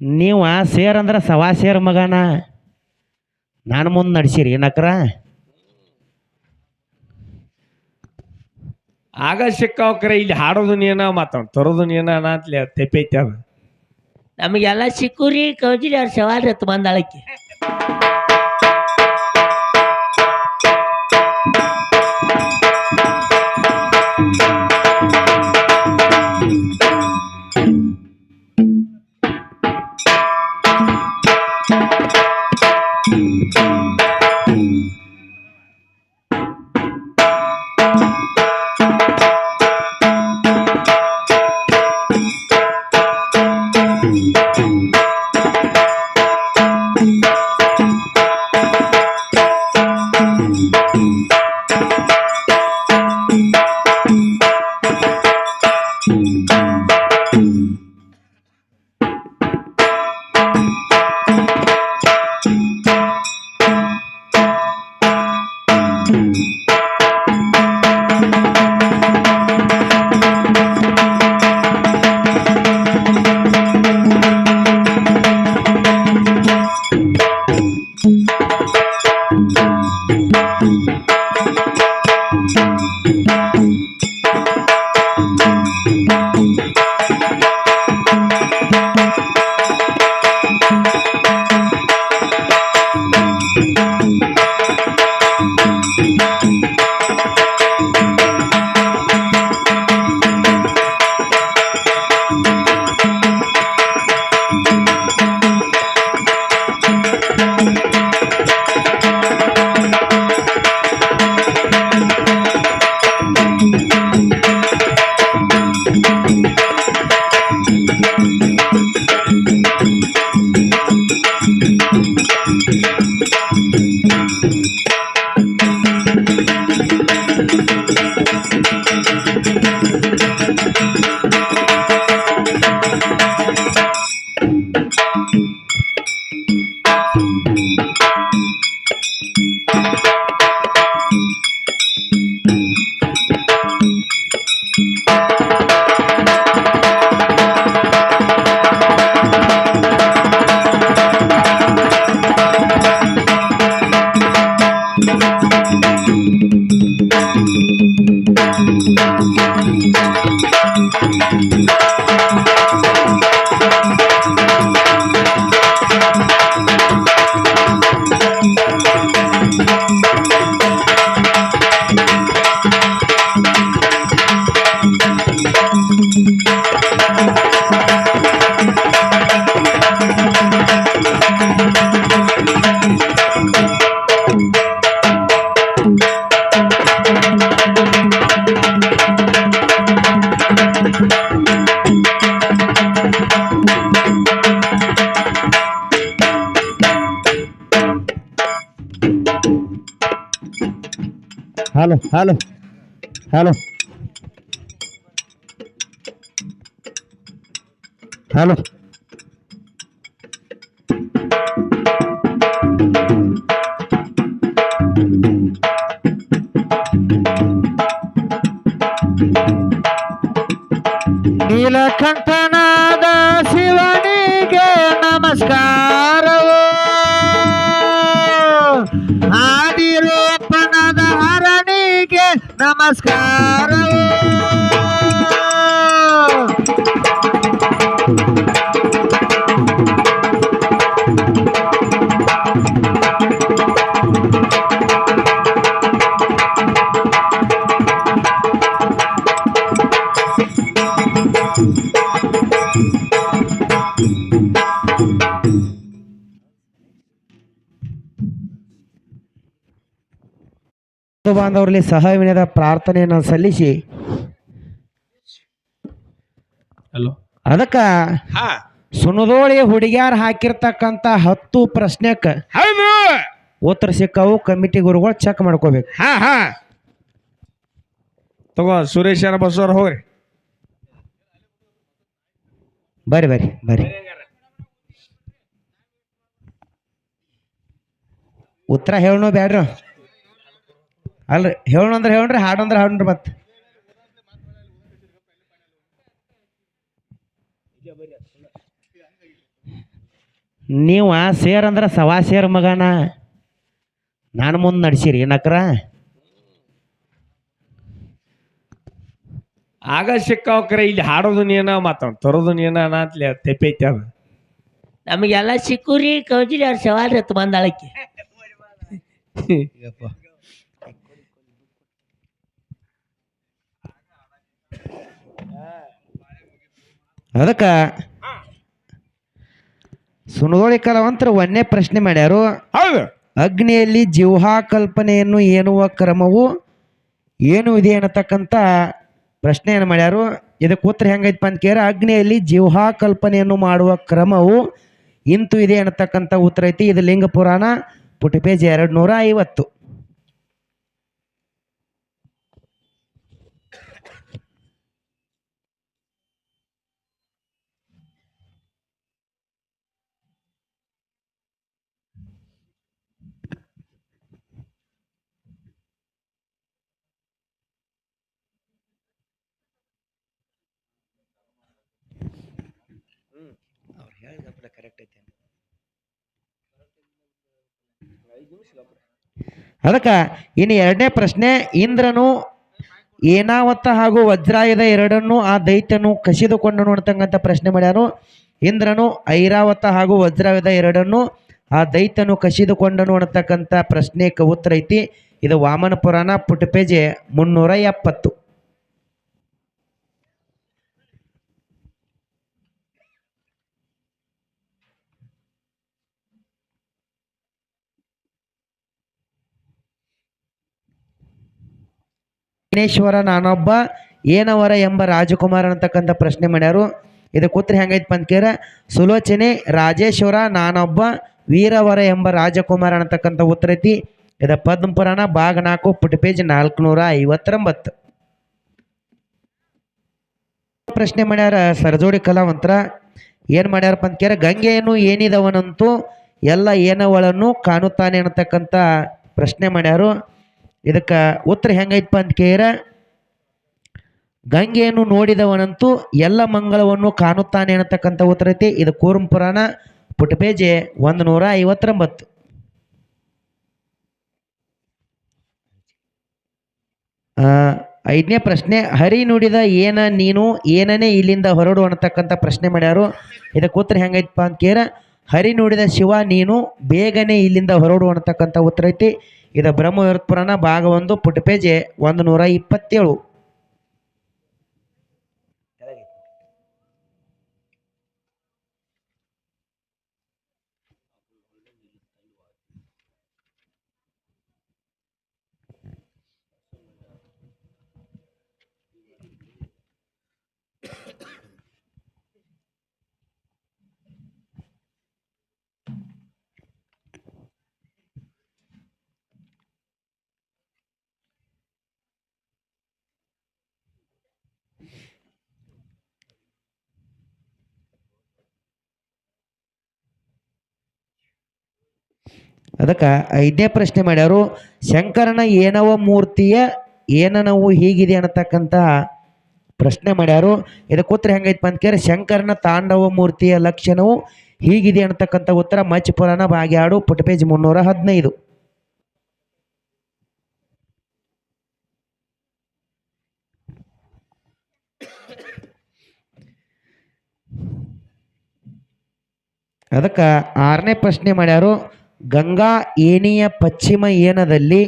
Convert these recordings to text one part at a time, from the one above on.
ನೀವು ಸೇರ್ ಅಂದ್ರೆ ಸವಾ ಸೇರ್ ಮಗನ. ನಾನು ಮುಂದೆ ನಡೆಸಿರಿ ಏನಕ್ರ? ಆಗ ಸಿಕ್ಕಾವ್ಕರೆ ಇಲ್ಲಿ ಹಾಡೋದು ನೀನ ಮಾತಾಡ್ ತರೋದು ನೀನ ಅನ್ನತ್ಲಿ ತೆಪ್ಪೈತಿ ಅದು. ನಮಗೆಲ್ಲ ಸಿಕ್ಕೂರಿ ಕೌಜಿಲಿ ಅವ್ರ ಸವಾಲ್ ಬಂದಾಳಕ್ಕೆ. ಹಲೋ ಹಲೋ ಹಲೋ ಹಲೋ ನೀಲಕಂಠನಾದ ಹರಣಿಗೆ ಬಾಂಧವರಲ್ಲಿ ಸಹವಿನದ ಪ್ರಾರ್ಥನೆಯನ್ನು ಸಲ್ಲಿಸಿ. ಹಲೋ ಅದಕ್ಕ ಹಾ. ಸುನದೋಳಿ ಹುಡುಗ್ಯಾರ ಹಾಕಿರ್ತಕ್ಕಂತ ಹತ್ತು ಪ್ರಶ್ನೆಕ್ಕ ಹೌದು. ಉತ್ತರ ಸಿಕ್ಕವು ಕಮಿಟಿ ಗುರುಗಳು ಚೆಕ್ ಮಾಡ್ಕೋಬೇಕು. ಹಾ ಹಾ. ತಗೋ ಸುರೇಶ್ ಬಸವರ ಹೋಗ್ರಿ. ಬರ್ರಿ ಬರ್ರಿ ಬರ್ರಿ. ಉತ್ತರ ಹೇಳೋ ಬ್ಯಾಡ್ರಿ? ಅಲ್ರಿ ಹೇಳೋಣ ಅಂದ್ರೆ ಹೇಳ್ರಿ ಹಾಡು ಅಂದ್ರೆ ಹಾಡ್ರಿ ಮತ್ತೆ ನೀವು ಸೇರ್ ಅಂದ್ರೆ ಸವಾ ಸೇರ್ ಮಗನ. ನಾನು ಮುಂದೆ ನಡೆಸಿರಿ ನಕ್ರ ಆಗ ಸಿಕ್ಕಾವ್ಕರ ಇಲ್ಲಿ ಹಾಡೋದು ನೀನ ಮಾತಾಡ ತರೋದು ನೀನ ಅಂತ ತೆಪ್ಪೈತಿ ಅದು. ನಮಗೆಲ್ಲ ಚಿಕ್ಕೂರಿ ಕೌಜಿಲಿ ಅವ್ರ ಸವಾಲ್ ರತ್ ಬಂದಾಳಕ್ಕೆ. ಅದಕ್ಕೆ ಸುನಗೋಳಿ ಕಲಾವಂತರ ಒಂದೇ ಪ್ರಶ್ನೆ ಮಾಡ್ಯಾರು. ಹೌದು. ಅಗ್ನಿಯಲ್ಲಿ ಜಿಹ್ವಾ ಕಲ್ಪನೆಯನ್ನು ಏನುವ ಕ್ರಮವು ಏನು ಇದೆ ಅನ್ನತಕ್ಕಂಥ ಪ್ರಶ್ನೆಯನ್ನು ಮಾಡ್ಯಾರು. ಇದಕ್ಕೆ ಉತ್ತರ ಹೆಂಗೈತಪ್ಪ ಅಂತ ಕೇಳ ಅಗ್ನಿಯಲ್ಲಿ ಜಿಹ್ವಾ ಕಲ್ಪನೆಯನ್ನು ಮಾಡುವ ಕ್ರಮವು ಇಂತು ಇದೆ ಅನ್ನತಕ್ಕಂಥ ಉತ್ತರ ಐತಿ. ಇದು ಲಿಂಗ ಪುರಾಣ ಪುಟ ಪೇಜ್ ಎರಡು ನೂರ ಐವತ್ತು ಅದಕ್ಕೆ, ಇನ್ನು ಎರಡನೇ ಪ್ರಶ್ನೆ, ಇಂದ್ರನು ಏನಾವತ್ತ ಹಾಗೂ ವಜ್ರಾಯದ ಎರಡನ್ನೂ ಆ ದೈತ್ಯನು ಕಸಿದುಕೊಂಡನು ಅಂತಕ್ಕಂಥ ಪ್ರಶ್ನೆ ಮಾಡ್ಯಾರು ಇಂದ್ರನು ಐರಾವತ ಹಾಗೂ ವಜ್ರಾಯದ ಎರಡನ್ನು ಆ ದೈತ್ಯನು ಕಸಿದುಕೊಂಡನು ಅನ್ನತಕ್ಕಂಥ ಪ್ರಶ್ನೆಗೆ ಉತ್ತರ ಐತಿ. ಇದು ವಾಮನ ಪುರಾಣ ಪುಟ ಪೇಜೆ ಮುನ್ನೂರ ಎಪ್ಪತ್ತು. ವಿಘ್ನೇಶ್ವರ ನಾನೊಬ್ಬ ಏನವರ ಎಂಬ ರಾಜಕುಮಾರ ಅಂತಕ್ಕಂಥ ಪ್ರಶ್ನೆ ಮಾಡ್ಯಾರು. ಇದಕ್ಕೆ ಉತ್ತರ ಹೆಂಗೈತೆ ಅಂತ ಕೇರ ಸುಲೋಚನೆ, ರಾಜೇಶ್ವರ ನಾನೊಬ್ಬ ವೀರವರ ಎಂಬ ರಾಜಕುಮಾರ ಅಂತಕ್ಕಂಥ ಉತ್ತರ ಐತಿ. ಇದ ಪದ್ಮ ಪುರಾಣ, ಭಾಗ ನಾಲ್ಕು ಪುಟ್ ಪೇಜ್ ನಾಲ್ಕುನೂರ ಐವತ್ತೊಂಬತ್ತು. ಪ್ರಶ್ನೆ ಮಾಡ್ಯಾರ ಸರಜೋಡಿ ಕಲಾವಂತರ, ಏನು ಮಾಡ್ಯಾರಪ್ಪ ಅಂತ ಕೇರ ಗಂಗೆಯನ್ನು ಏನಿದವನಂತೂ ಎಲ್ಲ ಏನವಳನ್ನು ಕಾಣುತ್ತಾನೆ ಅನ್ನತಕ್ಕಂಥ ಪ್ರಶ್ನೆ ಮಾಡ್ಯಾರು. ಇದಕ್ಕೆ ಉತ್ತರ ಹೆಂಗೈತಪ್ಪ ಅಂತ ಕೇರ ಗಂಗೆಯನ್ನು ನೋಡಿದವನಂತೂ ಎಲ್ಲ ಮಂಗಳವನ್ನು ಕಾಣುತ್ತಾನೆ ಅನ್ನತಕ್ಕಂಥ ಉತ್ತರ ಐತಿ. ಇದು ಕೂರ್ಮ ಪುರಾಣ ಪುಟಪೇಜೆ ಒಂದು ನೂರ ಐವತ್ತೊಂಬತ್ತು ಐದನೇ ಪ್ರಶ್ನೆ, ಹರಿ ನುಡಿದ ಏನ ನೀನು ಏನನೇ ಇಲ್ಲಿಂದ ಹೊರಡು ಅನ್ನತಕ್ಕಂಥ ಪ್ರಶ್ನೆ ಮಾಡ್ಯಾರು. ಇದಕ್ಕೆ ಉತ್ತರ ಹೆಂಗೈತಪ್ಪ ಅಂತ ಕೇರ ಹರಿ ನುಡಿದ ಶಿವ ನೀನು, ಬೇಗನೆ ಇಲ್ಲಿಂದ ಹೊರಡು ಅನ್ನತಕ್ಕಂಥ ಉತ್ತರ ಐತಿ. ಇದು ಬ್ರಹ್ಮ ಪುರಾಣ ಭಾಗ ಒಂದು ಪುಟ ಪೇಜೆ ಒಂದು ನೂರ ಇಪ್ಪತ್ತೇಳು. ಅದಕ್ಕೆ ಐದನೇ ಪ್ರಶ್ನೆ ಮಾಡ್ಯಾರು ಶಂಕರನ ಏನವ ಮೂರ್ತಿಯ ಏನನವು ಹೀಗಿದೆ ಅನ್ನತಕ್ಕಂಥ ಪ್ರಶ್ನೆ ಮಾಡ್ಯಾರು ಇದಕ್ಕೆ ಉತ್ತರ ಹೆಂಗೈತಪ್ಪ ಅಂತ ಕೇಳಿ ಶಂಕರನ ತಾಂಡವ ಮೂರ್ತಿಯ ಲಕ್ಷಣವು ಹೀಗಿದೆ ಅನ್ನತಕ್ಕಂಥ ಉತ್ತರ ಮಚ್ ಪುರಾಣ ಬಾಗ್ಯಾಡು ಪುಟಪೇಜ್ ಮುನ್ನೂರ ಹದಿನೈದು. ಅದಕ್ಕೆ ಆರನೇ ಪ್ರಶ್ನೆ ಮಾಡ್ಯಾರು ಗಂಗಾ ಏಣಿಯ ಪಶ್ಚಿಮ ಏನದಲ್ಲಿ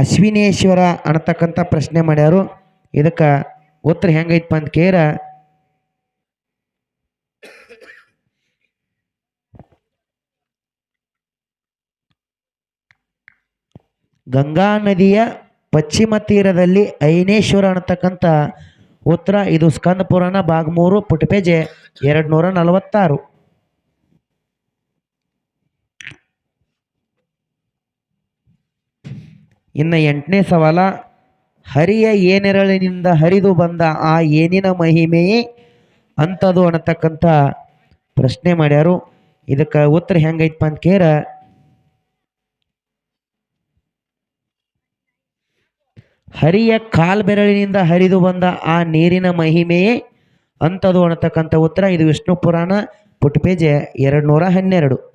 ಅಶ್ವಿನೇಶ್ವರ ಅನ್ನತಕ್ಕಂಥ ಪ್ರಶ್ನೆ ಮಾಡ್ಯಾರು. ಇದಕ್ಕೆ ಉತ್ತರ ಹೆಂಗೈತಪ್ಪ ಅಂತ ಕೇರ. ಗಂಗಾ ನದಿಯ ಪಶ್ಚಿಮ ತೀರದಲ್ಲಿ ಐನೇಶ್ವರ ಅನ್ನತಕ್ಕಂಥ ಉತ್ತರ, ಇದು ಸ್ಕಂದ ಪುರಾಣ ಭಾಗ ಮೂರು ಪುಟ ಪೇಜೆ ಎರಡು ನೂರ ನಲವತ್ತಾರು. ಇನ್ನು ಎಂಟನೇ ಸವಾಲ, ಹರಿಯ ಏನೆರಳಿನಿಂದ ಹರಿದು ಬಂದ ಆ ಏನಿನ ಮಹಿಮೆಯೇ ಅಂಥದ್ದು ಅನ್ನತಕ್ಕಂಥ ಪ್ರಶ್ನೆ ಮಾಡ್ಯಾರು. ಇದಕ್ಕೆ ಉತ್ತರ ಹೆಂಗೈತಪ್ಪ ಅಂತ ಕೇರ. ಹರಿಯ ಕಾಲ್ಬೆರಳಿನಿಂದ ಹರಿದು ಬಂದ ಆ ನೀರಿನ ಮಹಿಮೆಯೇ ಅಂಥದ್ದು ಅನ್ನತಕ್ಕಂಥ ಉತ್ತರ ಇದು ವಿಷ್ಣು ಪುರಾಣ ಪುಟ್ಪೇಜೆ ಪೇಜ್ ಎರಡು ನೂರ ಹನ್ನೆರಡು.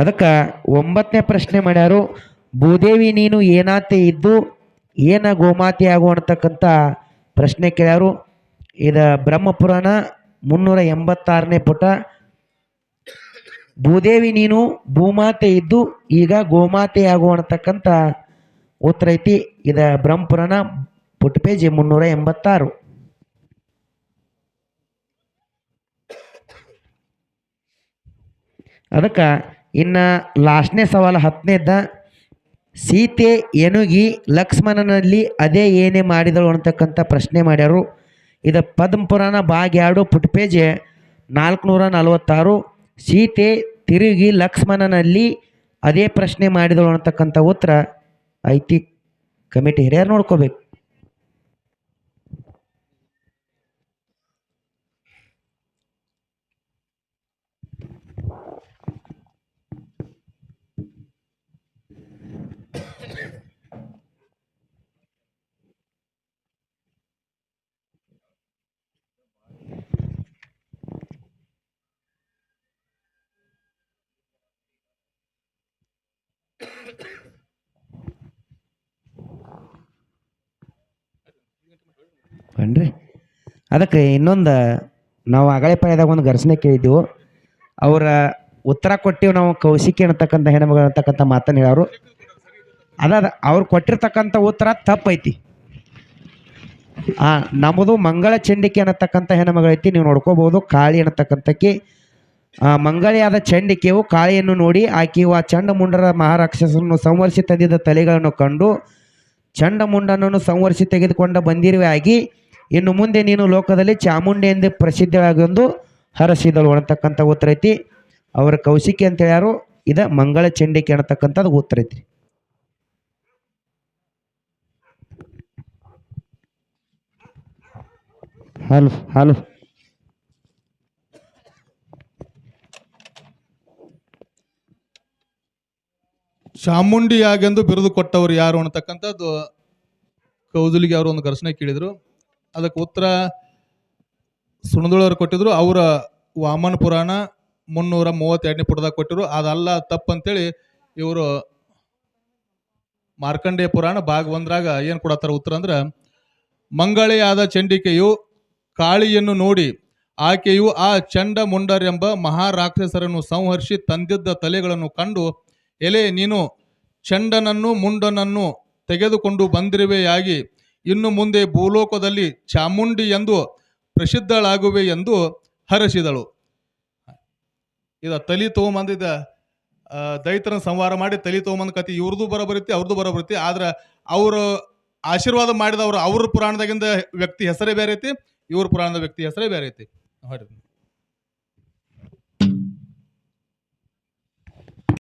ಅದಕ್ಕೆ ಒಂಬತ್ತನೇ ಪ್ರಶ್ನೆ ಮಾಡ್ಯಾರು, ಭೂದೇವಿ ನೀನು ಏನಾತೆ ಇದ್ದು ಏನ ಗೋಮಾತೆ ಆಗು ಅಂತಕ್ಕಂಥ ಪ್ರಶ್ನೆ ಕೇಳ್ಯಾರು. ಇದು ಬ್ರಹ್ಮಪುರಾಣ ಮುನ್ನೂರ ಎಂಬತ್ತಾರನೇ ಪುಟ. ಭೂದೇವಿ ನೀನು ಭೂಮಾತೆ ಇದ್ದು ಈಗ ಗೋಮಾತೆ ಆಗು ಅಂತಕ್ಕಂಥ ಉತ್ತರ ಐತಿ. ಇದು ಬ್ರಹ್ಮಪುರಾಣ ಪುಟ ಪೇಜ್ ಮುನ್ನೂರ ಎಂಬತ್ತಾರು. ಅದಕ್ಕೆ ಇನ್ನು ಲಾಸ್ಟ್ನೇ ಸವಾಲು ಹತ್ತನೇದ ಸೀತೆ ಎನುಗಿ ಲಕ್ಷ್ಮಣನಲ್ಲಿ ಅದೇ ಏನೇ ಮಾಡಿದಳು ಅಂತಕ್ಕಂಥ ಪ್ರಶ್ನೆ ಮಾಡ್ಯಾರು. ಇದು ಪದ್ಮ ಪುರಾಣ ಭಾಗ ಎರಡು, ಪುಟ್ ಪೇಜ್ ನಾಲ್ಕುನೂರ ನಲವತ್ತಾರು. ಸೀತೆ ತಿರುಗಿ ಲಕ್ಷ್ಮಣನಲ್ಲಿ ಅದೇ ಪ್ರಶ್ನೆ ಮಾಡಿದಳು ಅಂತಕ್ಕಂಥ ಉತ್ತರ ಐತಿ ಕಮಿಟಿ ಹಿರಿಯರು ನೋಡ್ಕೋಬೇಕು. ಅದಕ್ಕೆ ಇನ್ನೊಂದು ನಾವು ಅಗಳೆ ಪಾಯದಾಗ ಒಂದು ಘರ್ಷಣೆ ಕೇಳಿದ್ದೆವು ಅವರ ಉತ್ತರ ಕೊಟ್ಟಿವಿ ನಾವು ಕೌಶಿಕಿ ಅನ್ನತಕ್ಕಂಥ ಹೆಣ್ಮಗಳು ಅಂತಕ್ಕಂಥ ಮಾತನ್ನು ಹೇಳೋರು. ಅದ ಅವ್ರು ಕೊಟ್ಟಿರ್ತಕ್ಕಂಥ ಉತ್ತರ ತಪ್ಪೈತಿ. ಆ ನಮ್ಮದು ಮಂಗಳ ಚಂಡಿಕೆ ಅನ್ನತಕ್ಕಂಥ ಹೆಣ್ಮಗಳೈತಿ, ನೀವು ನೋಡ್ಕೋಬಹುದು ಕಾಳಿ ಅನ್ನತಕ್ಕಂಥಕ್ಕೆ. ಆ, ಮಂಗಳಿಯಾದ ಚಂಡಿಕೆಯು ಕಾಳಿಯನ್ನು ನೋಡಿ ಆಕೆಯು ಆ ಚಂಡಮುಂಡರ ಮಹಾರಾಕ್ಷಸನ್ನು ಸಂವರಿಸಿ ತಂದಿದ್ದ ತಲೆಗಳನ್ನು ಕಂಡು ಚಂಡಮುಂಡನನ್ನು ಸಂವರಿಸಿ ತೆಗೆದುಕೊಂಡ ಬಂದಿರುವೆ ಆಗಿ ಇನ್ನು ಮುಂದೆ ನೀನು ಲೋಕದಲ್ಲಿ ಚಾಮುಂಡಿ ಎಂದು ಪ್ರಸಿದ್ಧವಾಗೊಂದು ಹರಸಿದಳು ಅನ್ನತಕ್ಕಂಥ ಉತ್ತರ ಐತಿ. ಅವರ ಕೌಶಿಕಿ ಅಂತ ಯಾರು ಇದ ಮಂಗಳ ಚಂಡಿಕೆ ಅನ್ನತಕ್ಕಂಥದ್ದು ಉತ್ತರ ಐತಿ ಹಲೋ ಹಲೋ. ಚಾಮುಂಡಿಯಾಗೆಂದು ಬಿರುದು ಕೊಟ್ಟವರು ಯಾರು ಅನ್ನತಕ್ಕಂಥದ್ದು ಕೌದುಲಿಗೆ ಅವರು ಒಂದು ಘರ್ಷಣೆ ಕೇಳಿದರು. ಅದಕ್ಕೆ ಉತ್ತರ ಸುಣದೊಳವ್ರು ಕೊಟ್ಟಿದ್ರು, ಅವರ ವಾಮನ ಪುರಾಣ ಮುನ್ನೂರ ಮೂವತ್ತೆರಡನೇ ಪುಟದಾಗ ಕೊಟ್ಟರು ಅದಲ್ಲ ತಪ್ಪಂತೇಳಿ ಇವರು ಮಾರ್ಕಂಡೇಯ ಪುರಾಣ ಭಾಗ ಒಂದ್ರಾಗ ಏನು ಕೊಡತ್ತಾರ ಉತ್ತರ ಅಂದ್ರೆ, ಮಂಗಳೆಯಾದ ಚಂಡಿಕೆಯು ಕಾಳಿಯನ್ನು ನೋಡಿ ಆಕೆಯು ಆ ಚಂಡ ಮುಂಡರೆಂಬ ಮಹಾರಾಕ್ಷಸರನ್ನು ಸಂಹರಿಸಿ ತಂದಿದ್ದ ತಲೆಗಳನ್ನು ಕಂಡು, ಎಲೆ ನೀನು ಚಂಡನನ್ನು, ಮುಂಡನನ್ನು ತೆಗೆದುಕೊಂಡು ಬಂದಿರುವೆಯಾಗಿ ಇನ್ನು ಮುಂದೆ ಭೂಲೋಕದಲ್ಲಿ ಚಾಮುಂಡಿ ಎಂದು ಪ್ರಸಿದ್ಧಳಾಗುವೆ ಎಂದು ಹರಸಿದಳು. ಇದ ತಲಿ ತೊಗೊಂಬಂದಿದ್ದ ದೈತ್ರ ಸಂವಾರ ಮಾಡಿ ತಲಿ ತೊಗೊಂಬಂದ ಕತಿ ಇವ್ರದ್ದು ಬರಬರುತ್ತೆ ಅವ್ರದ್ದು ಬರಬರುತ್ತೆ ಆದ್ರೆ ಅವರು ಆಶೀರ್ವಾದ ಮಾಡಿದವರು ಅವ್ರ ಪುರಾಣದಾಗಿಂದ ವ್ಯಕ್ತಿ ಹೆಸರೇ ಬೇರೆ ಐತಿ, ಇವ್ರ ಪುರಾಣದ ವ್ಯಕ್ತಿ ಹೆಸರೇ ಬೇರೆ ಐತಿ.